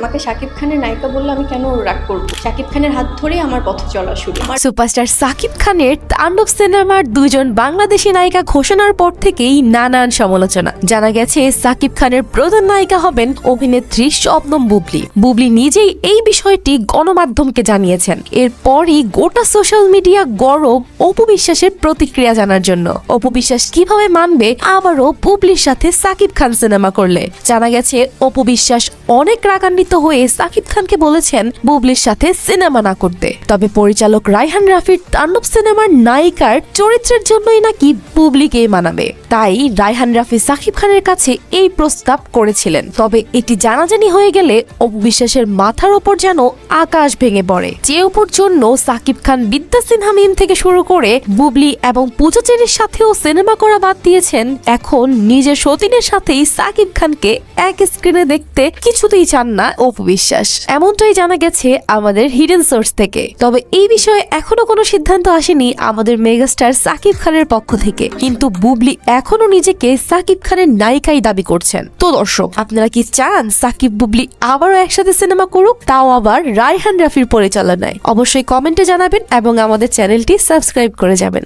আমাকে শাকিব খানের নায়িকা বললে আমি কেন রাগ করব? শাকিব খানের হাত ধরেই আমার পথ চলা শুরু। আমার সুপারস্টার সাকিব খানের তাণ্ডব সিনেমার দুজন বাংলাদেশি নায়িকা ঘোষণার পর থেকেই নানান সমালোচনা। জানা গেছে, সাকিব খানের প্রধান নায়িকা হবেন অভিনেত্রী শবনম বুবলি। বুবলি নিজেই এই বিষয়টি গণমাধ্যমকে জানিয়েছেন। এরপরই গোটা সোশ্যাল মিডিয়া গরম অপু বিশ্বাসের প্রতিক্রিয়া জানার জন্য। অপু বিশ্বাস কীভাবে মানবে, আবারও বুবলির সাথে সাকিব খান সিনেমা করলে। জানা গেছে, অপু বিশ্বাস অনেক রাগান্বিত হয়ে সাকিব খানকে বলেছেন বুবলির সাথে সিনেমা না করতে। তবে পরিচালক রাইহান রাফির তাণ্ডব সিনেমার নায়িকার চরিত্রের জন্যই নাকি বুবলিকেই মানাবে। তাই রাইহান রাফি সাকিব খানের কাছে এই প্রস্তাব করেছিলেন। তবে এটি জানাজানি হয়ে গেলে অপু বিশ্বাসের মাথার ওপর যেন আকাশ ভেঙে পড়ে। যে উপর জন্য সাকিব খান বিদ্যা সিনহা মিম থেকে শুরু করে বুবলি এবং পূজাচেরির সাথেও সিনেমা করা বাদ দিয়েছেন, এখন নিজের সতীনের সাথেই সাকিব খানকে এক স্ক্রিনে দেখতে কিছুতেই চান না অপু বিশ্বাস এমনটাই জানা গেছে আমাদের হিডেন সোর্স থেকে। তবে এই বিষয়ে এখনও কোনো সিদ্ধান্ত আসেনি আমাদের মেগাস্টার সাকিব খানের পক্ষ থেকে। কিন্তু বুবলি এখনও নিজেকে সাকিব খানের নায়িকাই দাবি করছেন। তো দর্শক, আপনারা কি চান সাকিব, বুবলি আবারও একসাথে সিনেমা করুক? তাও আবার রায়হান রাফির পরিচালনায়। অবশ্যই কমেন্টে জানাবেন এবং আমাদের চ্যানেলটি সাবস্ক্রাইব করে যাবেন।